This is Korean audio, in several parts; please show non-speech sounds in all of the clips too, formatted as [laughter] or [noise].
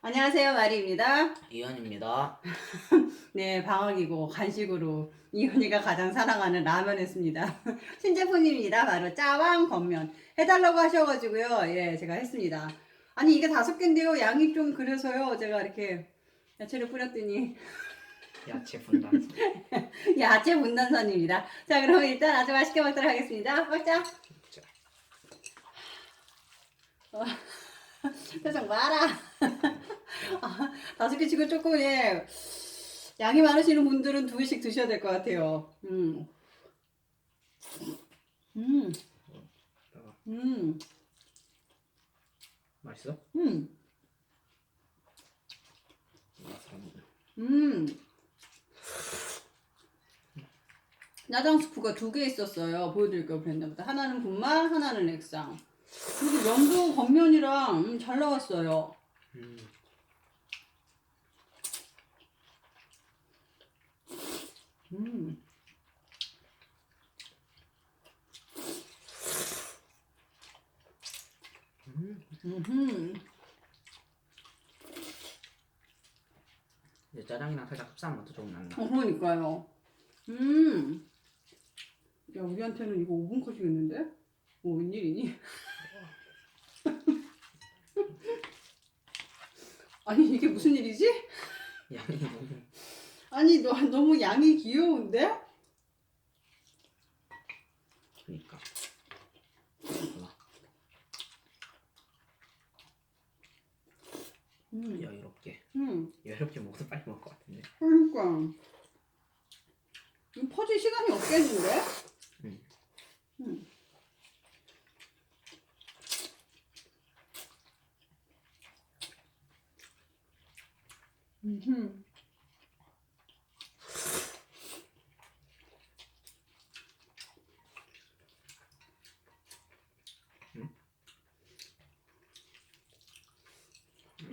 안녕하세요, 마리입니다. 이현입니다. [laughs] 네, 방학이고 간식으로 이현이가 가장 사랑하는 라면 했습니다. [laughs] 신제품입니다. 바로 짜왕 건면 해달라고 하셔가지고요. 예, 제가 했습니다. 아니 이게 다섯 개인데요. 양이 좀 그래서요. 제가 이렇게 야채를 뿌렸더니 [laughs] 야채 분단. 야채 분단선입니다. 자, 그럼 일단 아주 맛있게 먹도록 하겠습니다. 먹자. 자. [laughs] 어, 표정 봐라. [laughs] 아, 다섯 개 치고 조금 예 양이 많으시는 분들은 두 개씩 드셔야 될 것 같아요. 음. 음. 음. 맛있어? 음. 음. 짜장 스프가 두 개 있었어요. 보여드릴 걸 그랬나 보다. 하나는 분말, 하나는 액상. 그리고 면도 겉면이랑 음, 잘 나왔어요. 음. 음. 음. 음. 이제 짜장이랑 살짝 흡사한 맛도 조금 난다. 어, 그러니까요. 음. 야, 우리한테는 이거 5분 컷이겠는데? 뭐, 웬일이니? 아니, 이게 무슨 일이지? 양이 너무 아니, 너, 너무 양이 귀여운데? 그니까. 그렇구나. 음. 여유롭게. 음. 여유롭게 먹어도 빨리 먹을 것 같은데. 그러니까. 이거 퍼질 시간이 없겠는데? 음. 음. 음.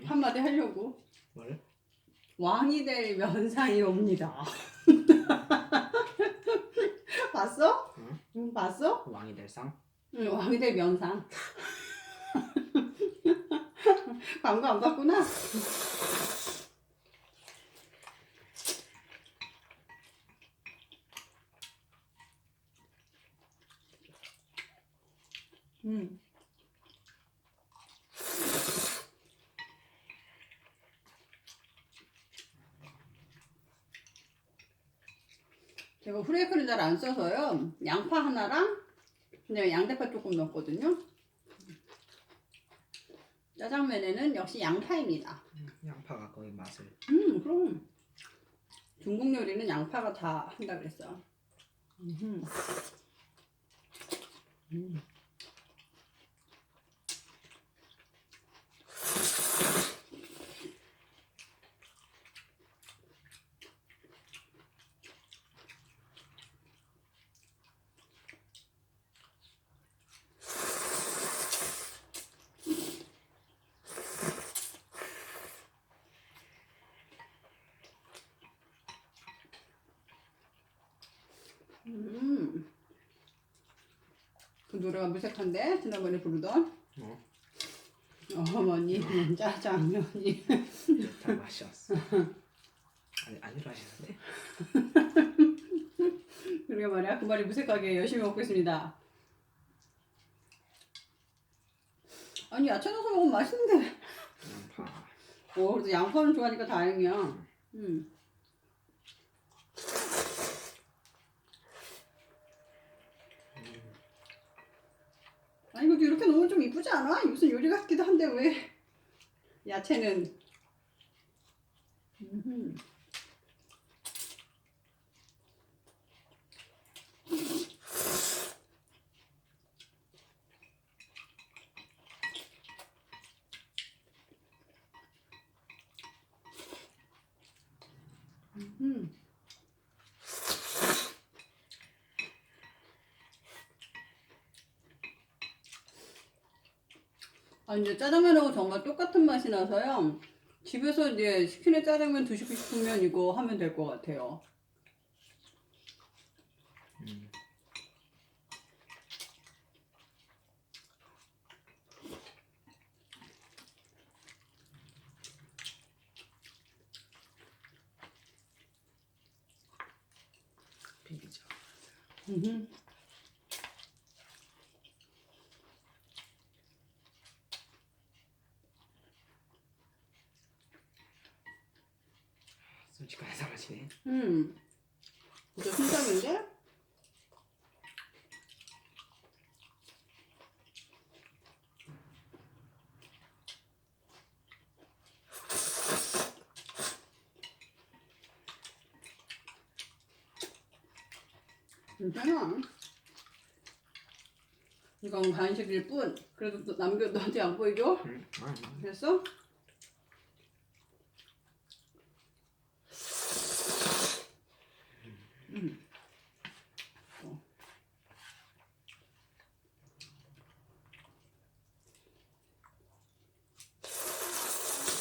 한마디 하려고 뭘? 왕이 될 면상이 옵니다. [laughs] 봤어? 응? 응, 봤어? 왕이 될 상? 응, 왕이 될 면상. [laughs] 광고 안 봤구나. 음. 제가 후레이크를 잘 안 써서요. 양파 하나랑 그냥 양대파 조금 넣었거든요. 짜장면에는 역시 양파입니다. 음, 양파가 거의 맛을. 음, 그럼 중국 요리는 양파가 다 한다 그랬어. 음. 음. 음. 그 노래가 무색한데 지난번에 부르던 어? 어머니 짜장면이 좋다 맛이 왔어. 아니 아니로 하시는데? 그러게 말이야 그 말이 무색하게 열심히 먹고 있습니다. 아니 야채 넣어서 먹으면 맛있는데. 양파. 어 그래도 양파는 좋아하니까 다행이야. 음. 아니 근데 이렇게 이쁘지 않아? 무슨 요리 같기도 한데 왜 야채는. 음. 아, 이제 짜장면하고 정말 똑같은 맛이 나서요. 집에서 이제 시키는 짜장면 드시고 싶으면 이거 하면 될 것 같아요. 음. 비비죠. 음. 진짜 순삭인데? 괜찮아. 이건 간식일 뿐. 그래도 또 남겨 너한테 안 보이죠? 응. 됐어? 음. 어.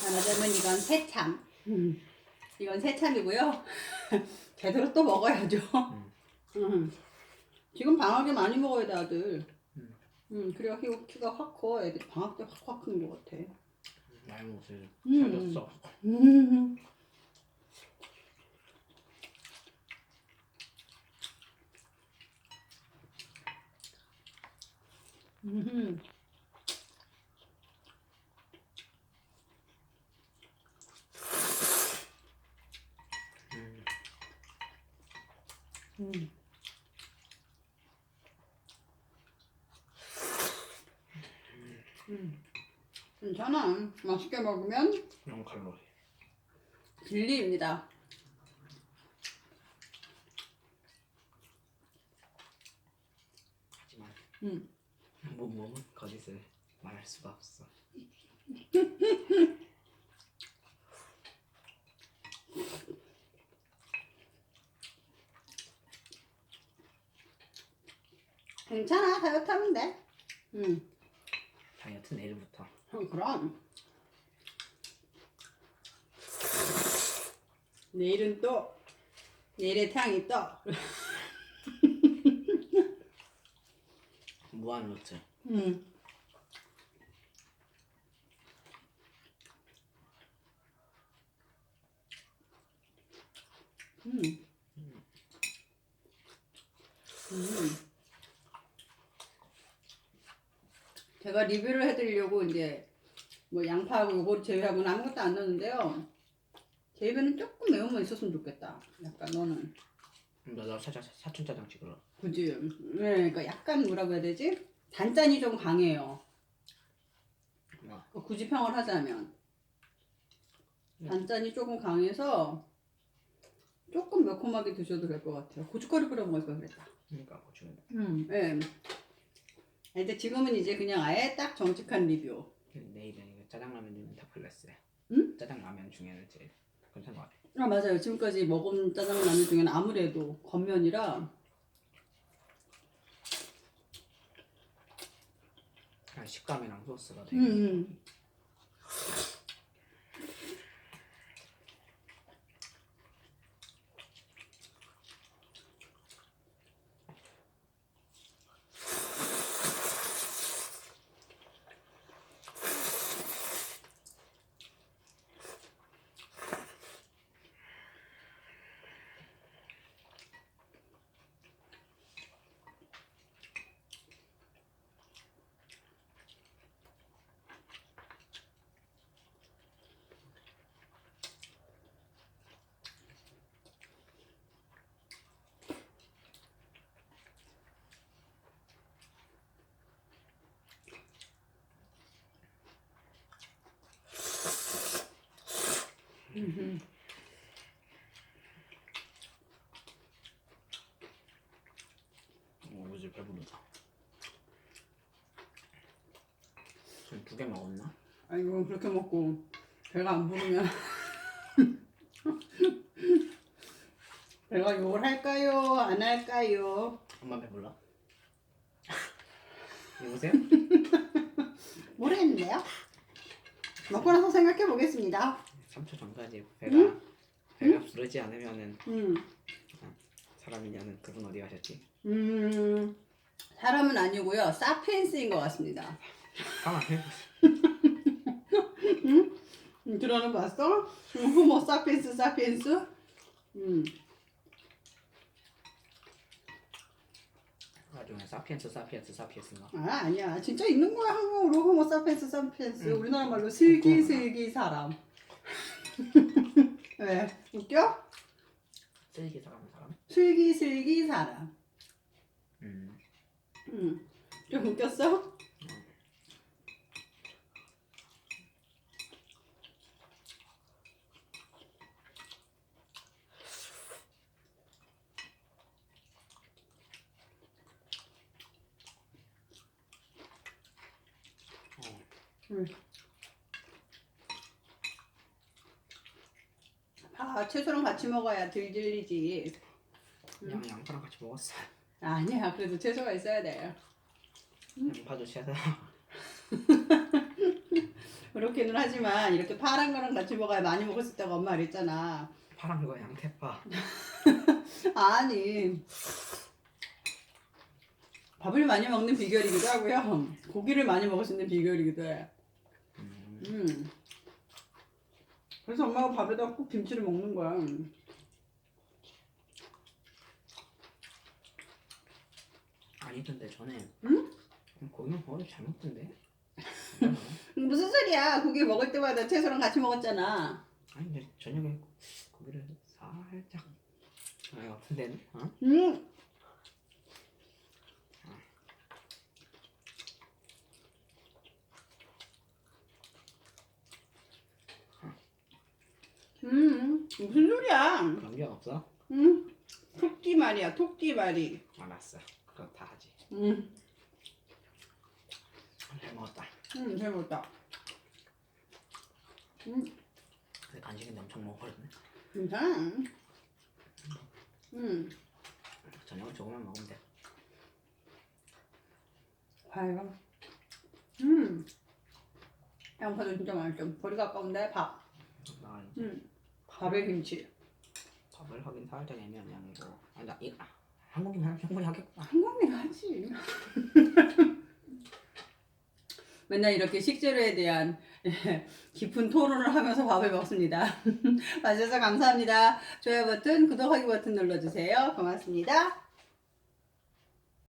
말하자면 이건 새참. 음. 이건 새참이고요. [laughs] 제대로 또 먹어야죠. 음. 지금 방학에 많이 먹어야 돼 아들. 음. 음, 그래야 키, 키가 확 커. 애들이 방학 때 확확 크는 것 같아. 음. [laughs] 음. 음. 음. 음. 음. 괜찮아. 맛있게 먹으면 0 칼로리. 진리입니다. 하지만 음. 몸 몸은 거짓을 말할 수가 없어. [laughs] 괜찮아. 다이어트 하면 돼. 음. 다이어트 내일부터. 어, 그럼. 내일은 또 내일의 태양이 떠. [laughs] 무한. 음. 음. 음. 제가 리뷰를 해드리려고 이제 뭐 양파하고 요거를 제외하고는 아무것도 안 넣었는데요. 제 입에는 조금 매운맛 있었으면 좋겠다. 약간 너는. 너나 사자 사춘 짜장 찍으러. 그지? 네, 그러니까 약간 뭐라고 해야 되지? 단짠이 좀 강해요. 어. 그 굳이 평을 하자면 음. 단짠이 조금 강해서 조금 매콤하게 드셔도 될 것 같아요. 고춧가루 뿌려 먹을 걸 그랬다. 그러니까 고추는 음, 예. 근데 지금은 이제 그냥 아예 딱 정직한 리뷰. 내일은 이거 짜장라면 중에 탑클래스야. 응? 짜장라면 중에는 제일 괜찮은 것 같아. 아 맞아요. 지금까지 먹은 짜장라면 중에는 아무래도 겉면이라 아, 식감이랑 소스가 되게 음, 음. 오, 이제 배부르다. 지금 두개 먹었나? 아이고 그렇게 먹고 배가 안 부르면 [laughs] 배가 욕을 할까요? 안 할까요? 엄마 배불러? [laughs] 여보세요? [laughs] 모르겠는데요. 먹고 나서 생각해 보겠습니다. 3초 전까지 배가 배가 부르지 않으면은 음, 사람이냐는 그분 어디 가셨지? 음, 사람은 아니고요. 사피엔스인 것 같습니다. 가만 해. 음, [laughs] 들어는 봤어? 음, 뭐 사피엔스, 사피엔스? 음. 나중에 사피엔스 사피엔스 사피엔스인가? 아 아니야 진짜 있는 거야 한국어로 호모 사피엔스 사피엔스 응. 우리나라 말로 슬기슬기 사람 왜 웃겨? 쓰레기 사람 사람? 슬기슬기 사람 음. 응. 좀 웃겼어? 어. 응. 아 채소랑 같이 먹어야 덜 질리지. 그냥 양파랑 같이 먹었어. 아니야 그래도 채소가 있어야 돼 양파도 채서 [laughs] 그렇게는 하지만 이렇게 파란 거랑 같이 먹어야 많이 먹을 수 있다고 엄마 그랬잖아. 파란 거 양태파. [laughs] 아니. 밥을 많이 먹는 비결이기도 하고요. 고기를 많이 먹을 수 있는 비결이기도 해. 음. 음. 그래서 엄마가 밥에다 꼭 김치를 먹는 거야 아니던데 전에. 응? 고기는 먹어도 잘 먹던데. 무슨 소리야 고기 먹을 때마다 채소랑 같이 먹었잖아 아니 근데 저녁에 고기를 살짝 아니 같은 데는 어? 음. 음, 무슨 소리야? 게 없어? 음, 토끼 말이야, 토끼 말이. 알았어. 그렇다 하지. 음, 잘 먹었다. 음, 잘 먹었다. 음, 근데 간식인데 엄청 먹어버렸네. 괜찮아. 음, 저녁을 조금만 먹으면 돼. 과연. 음, 양파도 진짜 맛있어. 버리가 아까운데 밥. 나 음, 밥에 김치. 밥을 하긴 살짝 애매한 양이고. 아니 나 이, 아, 한국인 하면 충분히 하겠구나. 한국인 하지. [laughs] 맨날 이렇게 식재료에 대한 [laughs] 깊은 토론을 하면서 밥을 먹습니다. [laughs] 봐주셔서 감사합니다. 좋아요 버튼, 구독하기 버튼 눌러주세요. 고맙습니다.